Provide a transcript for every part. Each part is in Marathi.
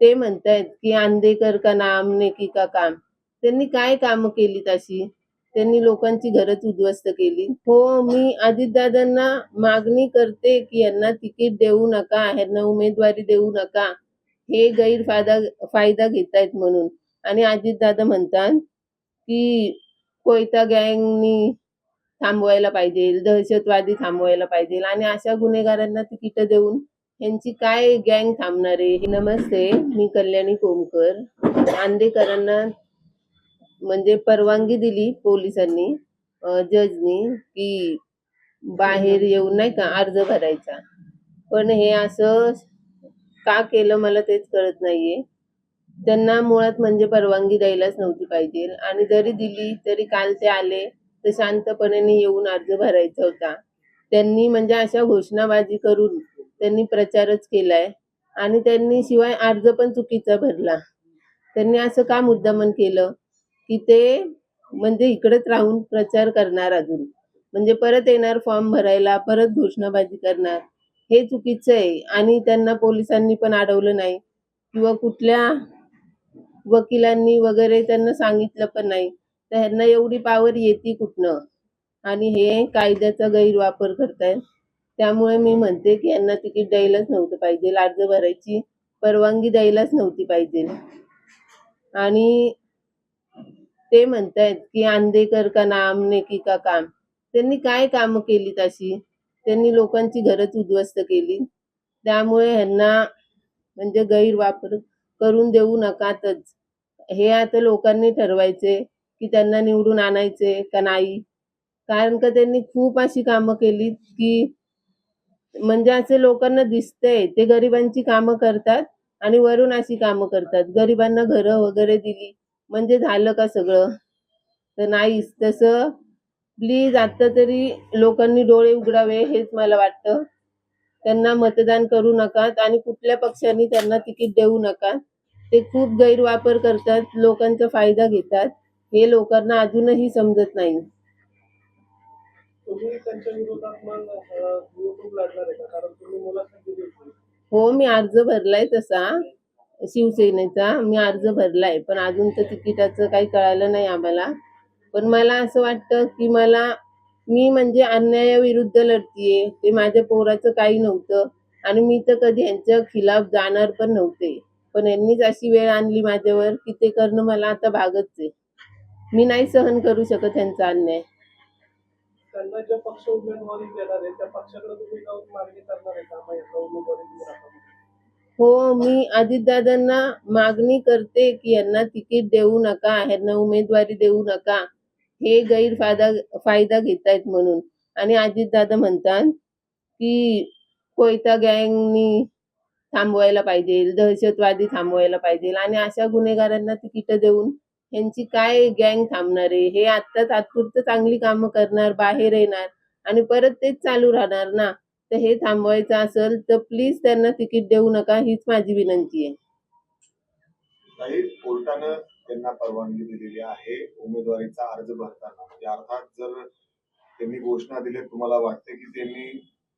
ते म्हणतायत की आंदेकर का नाम नेकी का काम. त्यांनी काय कामं केली अशी? त्यांनी लोकांची घरच उद्ध्वस्त केली. हो मी अजितदादांना मागणी करते की यांना तिकीट देऊ नका यांना उमेदवारी देऊ नका. हे गैरफायदा फायदा घेतायत म्हणून. आणि अजितदादा म्हणतात की कोयता गँगनी थांबवायला पाहिजे दहशतवादी थांबवायला पाहिजे. आणि अशा गुन्हेगारांना तिकीट देऊन यांची काय गँग थांबणार आहे? नमस्ते मी कल्याणी कोमकर. आंदेकरांना म्हणजे परवानगी दिली पोलिसांनी जजनी की बाहेर येऊन नाही का अर्ज भरायचा. पण हे असं का केलं मला तेच कळत नाहीये. त्यांना मुळात म्हणजे परवानगी द्यायलाच नव्हती पाहिजे. आणि जरी दिली तरी काल ते आले तर शांतपणे येऊन अर्ज भरायचा होता. त्यांनी म्हणजे अशा घोषणाबाजी करून त्यांनी प्रचारच केलाय. आणि त्यांनी शिवाय अर्ज पण चुकीचा भरला. त्यांनी असं का मुद्दामन केलं? की ते म्हणजे इकडेच राहून प्रचार करणार अजून. म्हणजे परत येणार फॉर्म भरायला परत घोषणाबाजी करणार. हे चुकीचं आहे. आणि त्यांना पोलिसांनी पण अडवलं नाही. किंवा कुठल्या वकिलांनी वगैरे त्यांना सांगितलं पण नाही. तर ह्यांना एवढी पावर येते कुठनं? आणि हे कायद्याचा गैरवापर करतायत. त्यामुळे मी म्हणते की यांना तिकीट द्यायलाच नव्हतं पाहिजे. अर्ज भरायची परवानगी द्यायलाच नव्हती पाहिजे. आणि ते म्हणतायत की आंदेकर का नाम नेकी का काम? त्यांनी काय कामं केली अशी? त्यांनी लोकांची घरच उद्ध्वस्त केली. त्यामुळे ह्यांना म्हणजे गैरवापर करून देऊ नकातच. हे आता लोकांनी ठरवायचे की त्यांना निवडून आणायचे का नाही? कारण का त्यांनी खूप अशी कामं केली की म्हणजे असे लोकांना दिसतंय ते गरिबांची कामं करतात आणि वरून अशी कामं करतात. गरिबांना घरं वगैरे दिली म्हणजे झालं का सगळं? तर नाहीच. तसं प्लीज आता तरी लोकांनी डोळे उघडावे हेच मला वाटतं. त्यांना मतदान करू नकात आणि कुठल्या पक्षाने त्यांना तिकीट देऊ नका ते खूप गैरवापर करतात लोकांचा फायदा घेतात. हे लोकांना अजूनही समजत नाही. तुम्ही त्यांच्या विरोधात मग निवडणूक लढणार आहे का? कारण तुम्ही मुलाखत दिली होती हो मी अर्ज भरलाय तसा शिवसेनेचा. मी अर्ज भरलाय पण अजून तर तिकिटाचं काही कळालं नाही आम्हाला. पण मला असं वाटतं की मला मी म्हणजे अन्यायाविरुद्ध लढतीये ते माझ्या पोराचं काही नव्हतं. आणि मी तर कधी यांच्या खिलाफ जाणार पण नव्हते. पण यांनीच अशी वेळ आणली माझ्यावर की ते करणं मला आता भागच आहे. मी नाही सहन करू शकत यांचा अन्याय. त्यांना ज्या पक्ष उमेदवारी देणार आहे त्या पक्षाकडे तुम्ही जाऊन मागणी करणार आहे का? याचा उमेदवारी हो मी अजितदादांना मागणी करते की यांना तिकीट देऊ नका यांना उमेदवारी देऊ नका. हे गैरफायदा फायदा घेतायत म्हणून. आणि अजितदादा म्हणतात की कोयता गँगनी थांबवायला पाहिजे दहशतवादी थांबवायला पाहिजे. आणि अशा गुन्हेगारांना तिकीट देऊन यांची काय गँग थांबणार आहे? हे आत्ता तात्पुरतं चांगली कामं करणार बाहेर येणार आणि परत तेच चालू राहणार ना? तर हे थांबवायचं असेल तर प्लीज त्यांना तिकीट देऊ नका हीच माझी विनंती आहे. कोर्टानं त्यांना परवानगी दिलेली आहे उमेदवारीचा अर्ज भरताना. म्हणजे अर्थात जर त्यांनी घोषणा दिली तुम्हाला वाटते की त्यांनी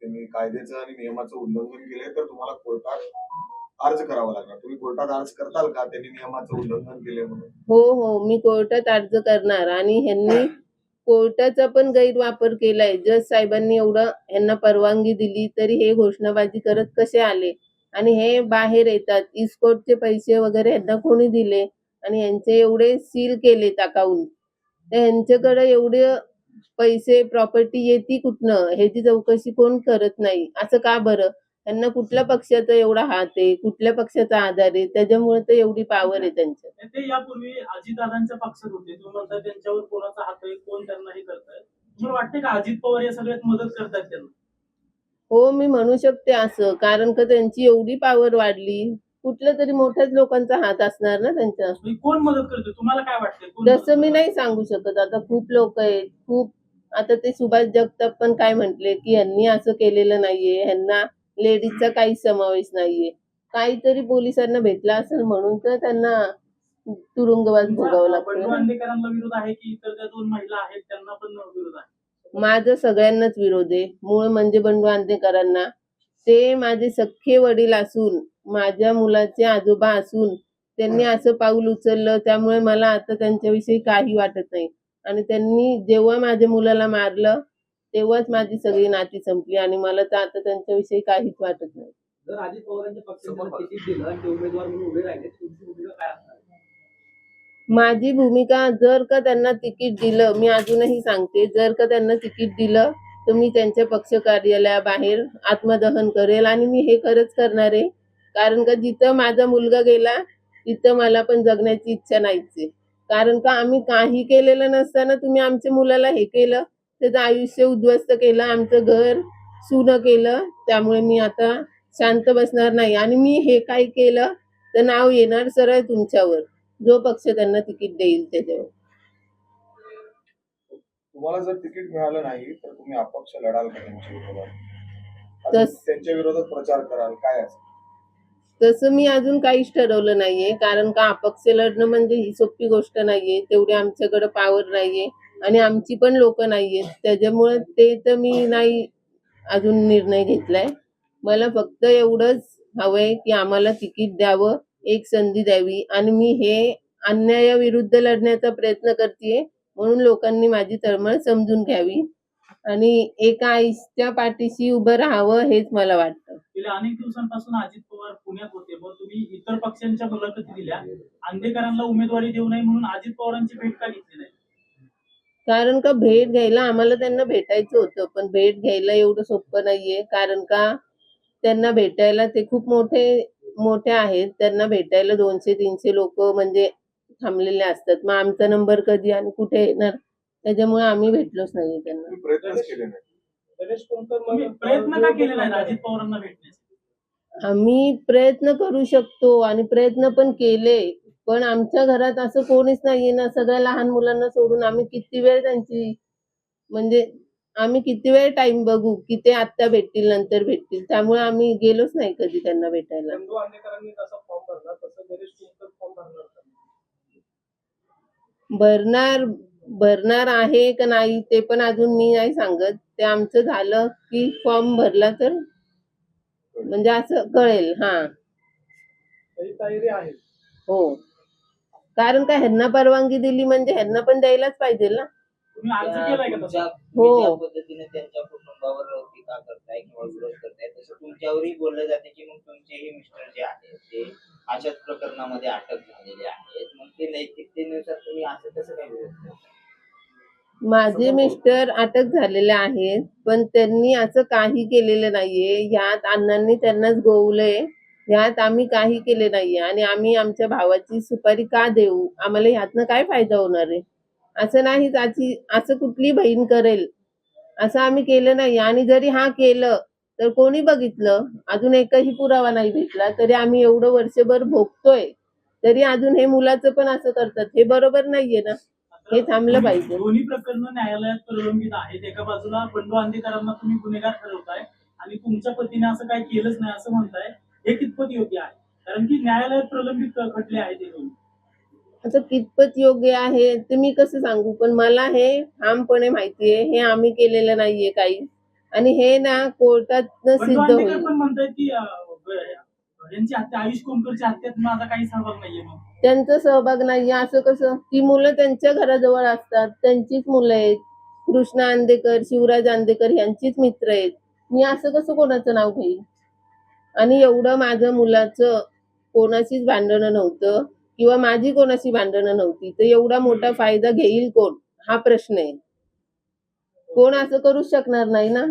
त्यांनी कायद्याचं आणि नियमाचं उल्लंघन केलंय तर तुम्हाला कोर्टात अर्ज करावा लागणार. तुम्ही कोर्टात अर्ज करताल का? त्यांनी नियमाचं उल्लंघन केले म्हणून. हो हो. मी कोर्टात अर्ज करणार आणि ह्यांनी कोर्टाचा पण गैरवापर केलाय. जज साहेबांनी एवढं ह्यांना परवानगी दिली तरी हे घोषणाबाजी करत कसे आले? आणि हे बाहेर येतात. इस्कोटचे पैसे वगैरे ह्यांना कोणी दिले? आणि यांचे एवढे सील केले अकाउंट तर ह्यांच्याकडे एवढे पैसे प्रॉपर्टी येते कुठनं? ह्याची चौकशी कोण करत नाही? असं का बरं? त्यांना कुठल्या पक्षाचा एवढा हात आहे कुठल्या पक्षाचा आधार आहे त्याच्यामुळे तर एवढी पावर आहे त्यांच्या आणि ते यापूर्वी अजितदादांच्या पक्षात होते. तुम्ही म्हणता त्यांच्यावर कोणाचा हात आहे कोण त्यांना हे करताय? तुम्हाला वाटते का अजित पवार या सगळ्यात मदत करतात त्यांना? हो मी म्हणू शकते असं कारण का त्यांची एवढी पावर वाढली. कुठल्या तरी मोठ्याच लोकांचा हात असणार ना त्यांच्या म्हणजे कोण मदत करते तुम्हाला काय वाटते कोण मदत जसं मी करतंय? नाही सांगू शकत. आता खूप लोक आहेत खूप आता ते सुभाष जगताप पण काय म्हंटले की यांनी असं केलेलं नाहीये ह्यांना लेडीजचा काहीच समावेश नाहीये. काहीतरी पोलिसांना भेटला असेल म्हणून तर त्यांना तुरुंगवास भोगावं लागतं अंडेकरांना विरोध आहे की इतर त्या दोन महिला आहेत त्यांना पण विरोध आहे? माझं सगळ्यांनाच विरोध आहे. मूळ म्हणजे बंडू आंदेकरांना ते माझे सख्खे वडील असून माझ्या मुलाचे आजोबा असून त्यांनी असं पाऊल उचललं त्यामुळे मला आता त्यांच्याविषयी काही वाटत नाही. आणि त्यांनी जेव्हा माझ्या मुलाला मारलं तेव्हाच माझी सगळी नाती संपली आणि मला तर आता त्यांच्याविषयी काहीच वाटत नाही. जर अजित पवारांच्या पक्षाने तिकीट दिलं आणि ते उमेदवार म्हणून उभे राहिले तुमची भूमिका काय असणार? माझी भूमिका जर का त्यांना तिकीट दिलं मी अजूनही सांगते जर का त्यांना तिकीट दिलं तर मी त्यांच्या पक्ष कार्यालयाबाहेर आत्मदहन करेल आणि मी हे खरंच करणार आहे. कारण का जिथं माझा मुलगा गेला तिथं मला पण जगण्याची इच्छा नाहीच आहे. कारण का आम्ही काही केलेलं नसताना तुम्ही आमच्या मुलाला हे केलं त्याचं आयुष्य उद्ध्वस्त केलं आमचं घर सुनं केलं. त्यामुळे मी आता शांत बसणार नाही. आणि मी हे काय केलं? तर नाव येणार सरळ तुमच्यावर. जो पक्ष त्यांना तिकीट देईल त्याच्यावर. तुम्हाला जर तिकीट मिळालं नाही तर तुम्ही अपक्ष लढाल का त्यांच्या विरोधात? तस- त्यांच्या विरोधात प्रचार कराल काय तसं मी अजून काहीच ठरवलं नाहीये. कारण का अपक्ष लढणं म्हणजे ही सोपी गोष्ट नाहीये. तेवढी आमच्याकडे पावर नाहीये. आणि आमची पण लोक नाहीयेत. त्याच्यामुळे ते तर मी नाही अजून निर्णय घेतलाय. मला फक्त एवढंच हवंय की आम्हाला तिकीट द्यावं एक संधी द्यावी. आणि मी हे अन्यायाविरुद्ध लढण्याचा प्रयत्न करते म्हणून लोकांनी माझी तळमळ समजून घ्यावी. आणि एका आईच्या पाठीशी उभं राहावं हेच मला वाटतं. गेल्या अनेक दिवसांपासून अजित पवार पुण्यात होते. मग तुम्ही इतर पक्षांच्या मुलाखती दिल्या. आंदेकरांना उमेदवारी देऊ नये म्हणून अजित पवारांची भेट का घेतली नाही? कारण का भेट घ्यायला आम्हाला त्यांना भेटायचं होतं पण भेट घ्यायला एवढं सोपं नाहीये. कारण का त्यांना भेटायला ते खूप मोठे मोठे आहेत. त्यांना भेटायला दोनशे तीनशे लोक म्हणजे थांबलेले असतात. मग आमचा नंबर कधी आणि कुठे येणार? त्याच्यामुळे आम्ही भेटलोच नाहीये त्यांना. तुम्ही प्रयत्नच केले नाही गणेश कोणकर तुम्ही मग- प्रयत्न का केले नाहीत अजित पवारांना भेटण्याचे? आम्ही प्रयत्न करू शकतो आणि प्रयत्न पण केले. पण आमच्या घरात असं कोणीच नाहीये ना सगळ्या लहान मुलांना सोडून आम्ही किती वेळ त्यांची म्हणजे आम्ही किती वेळ टाइम बघू की ते आत्ता भेटतील नंतर भेटतील. त्यामुळे आम्ही गेलोच नाही कधी त्यांना भेटायला. बंधू आंबेकरांनी जसा फॉर्म भरला तसं गणेश कोणकर फॉर्म भरणार का? भरणार भरणार आहे का नाही ते पण अजून मी नाही सांगत. ते आमचं झालं की फॉर्म भरला तर म्हणजे असं कळेल हा. तरी तयारी आहे. हो. कारण का ह्यांना परवानगी दिली म्हणजे ह्यांना पण द्यायलाच पाहिजे ना. तुम्ही अर्ज केलाय का तसा? हो. पद्धतीने त्यांच्या कुटुंबावर टीका करताय किंवा विरोध करताय तसं तुमच्यावरही बोललं जाते की मग तुमचेही मिस्टर जे आहेत ते अशाच प्रकरणामध्ये अटक झालेले आहेत. मग ते नैतिकतेनुसार तुम्ही असं कसं काय विरोध करताय? माझे मिस्टर अटक झालेले आहेत पण त्यांनी असं काही केलेलं नाहीये. ह्यात अण्णांनी त्यांनाच गोवलंय. ह्यात आम्ही काही केले नाहीये. आणि आम्ही आमच्या भावाची सुपारी का देऊ? आम्हाला ह्यातनं काय फायदा होणार आहे? असं नाहीच आची असं कुठली बहीण करेल? असं आम्ही केलं नाही. आणि जरी हा केलं तर कोणी बघितलं? अजून एकही पुरावा नाही भेटला. तरी आम्ही एवढं वर्षभर भोगतोय. तरी अजून हे मुलाचं पण असं करतात. हे बरोबर नाहीये ना? हे थांबलं पाहिजे. दोन्ही प्रकरण न्यायालयात प्रलंबित आहेत. एका बाजूला बंडू आंदेकरांना तुम्ही गुन्हेगार ठरवताय आणि तुमच्या पतीने असं काही केलंच नाही असं म्हणताय. हे कितपत योग्य आहे. कारण की न्यायालयात प्रलंबित खटले आहेत हे दोन्ही आता कितपत योग्य आहे ते मी कसं सांगू? पण मला हे ठामपणे माहितीये हे आम्ही केलेलं नाहीये काही. आणि हे ना कोर्टात सिद्ध आंदेकर होईल. पण म्हणतायत की अं, ब- यांची हत्या आयुष कोमकरची हत्यात माझा काही सहभाग नाहीये मग. त्यांचा सहभाग नाहीये. असं कसं? ती मुलं त्यांच्या घराजवळ असतात. त्यांचीच मुलं आहेत. कृष्णा आंदेकर शिवराज आंदेकर यांचीच मित्र आहेत. मी असं कसं कोणाचं नाव घेईल आणि एवढं माझं मुलाचं कोणाशीच भांडणं नव्हतं किंवा माझी कोणाशी भांडणं नव्हती. तर एवढा मोठा फायदा घेईल कोण? हा प्रश्न आहे. कोण असं करूच शकणार नाही ना?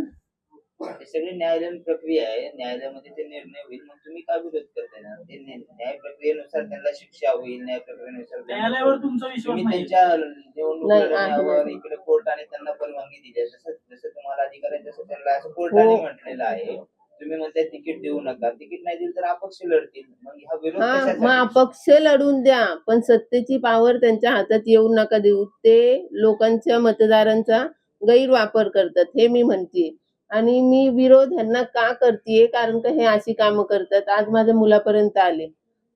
हे सगळी न्यायालयीन प्रक्रिया आहे. न्यायालयामध्ये ते निर्णय होईल. मग तुम्ही का विरोध करताय ना? ते न्या- न्याय प्रक्रियेनुसार त्यांना शिक्षा होईल. न्याय प्रक्रियेनुसार त्यांना- न्यायालयावर तुमचा विश्वास तुम्ही नाही. त्यांच्या निवडणूक नाही, आहे, लढवण्यावर नाही. इकडे कोर्टाने त्यांना परवानगी दिली आहे. जसं जसं तुम्हाला अधिकार आहे तसं त्यांना असं कोर्टाने हो. म्हटलेलं आहे. तुम्ही म्हणताय तिकीट देऊ नका. तिकीट नाही दिलं तर अपक्ष लढतील. मग हा विरोध हा कशासाठी? मग अपक्ष लढून द्या. पण सत्तेची पावर त्यांच्या हातात येऊ नका देऊ. ते लोकांच्या मतदारांचा गैरवापर करतात हे मी म्हणते. आणि मी विरोध ह्यांना का करतेय? कारण का हे अशी कामं करतात. आज माझ्या मुलापर्यंत आले.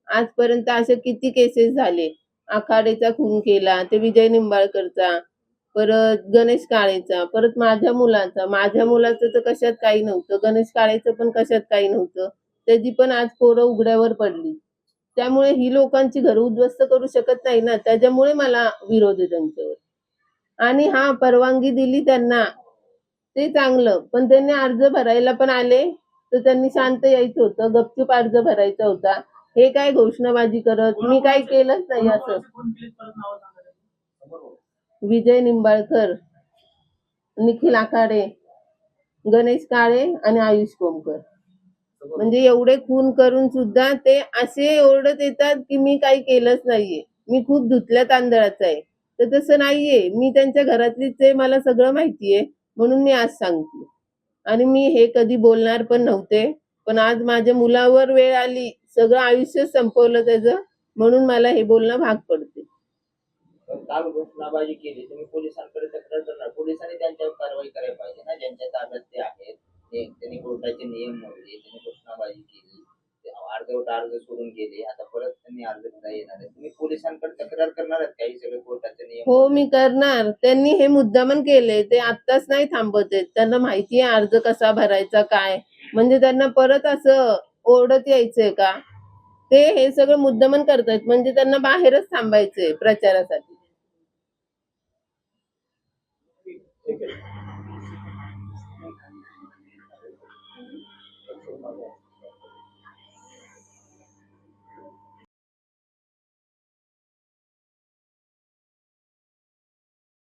आजपर्यंत असे किती केसेस झाले? आखाडेचा खून केला ते विजय निंबाळकरचा परत गणेश काळेचा परत माझ्या मुलाचा. माझ्या मुलाचं तर कशात काही नव्हतं. गणेश काळेचं पण कशात काही नव्हतं. त्याची पण आज पोरं उघड्यावर पडली. त्यामुळे ही लोकांची घरं उद्ध्वस्त करू शकत नाही ना. त्याच्यामुळे मला विरोध आहे त्यांच्यावर. आणि हा परवानगी दिली त्यांना ते चांगलं. पण त्यांनी अर्ज भरायला पण आले तर त्यांनी शांत यायचं होतं. गपचूप अर्ज भरायचा होता. हे काय घोषणाबाजी करत? मी काय केलंच नाही असं. विजय निंबाळकर निखिल आखाडे गणेश काळे आणि आयुष कोमकर. म्हणजे एवढे खून करून सुद्धा ते असे ओरडत येतात की मी काही केलंच नाहीये. मी खूप धुतल्या तांदळाचा आहे. तर तसं नाहीये. मी त्यांच्या घरातलीच आहे. मला सगळं माहितीये. म्हणून मी आज सांगते. आणि मी हे कधी बोलणार पण नव्हते. पण आज माझ्या मुलावर वेळ आली. सगळं आयुष्य संपवलं त्याचं. म्हणून मला हे बोलणं भाग पडते. काल घोषणाबाजी केली तुम्ही पोलिसांकडे तक्रार करणार. पोलिसांनी त्यांच्यावर कारवाई करायला पाहिजे ना. ज्यांच्या ताब्यात ते आहेत त्यांनी कोर्टाचे नियम मोडले त्यांनी घोषणाबाजी केली. अर्धवट अर्ज सोडून गेले. आता परत त्यांनी अर्ज करायला येणार आहे तुम्ही पोलिसांकडे तक्रार करणार आहेत काही सगळे कोर्टाचे नियम हो मी करणार. त्यांनी हे मुद्दामन केले. ते आत्ताच नाही थांबत आहेत त्यांना माहिती आहे अर्ज कसा भरायचा काय? म्हणजे त्यांना परत असं ओरडत यायचंय का? ते हे सगळं मुद्दामन करतायत. म्हणजे त्यांना बाहेरच थांबायचंय प्रचारासाठी. ठीक आहे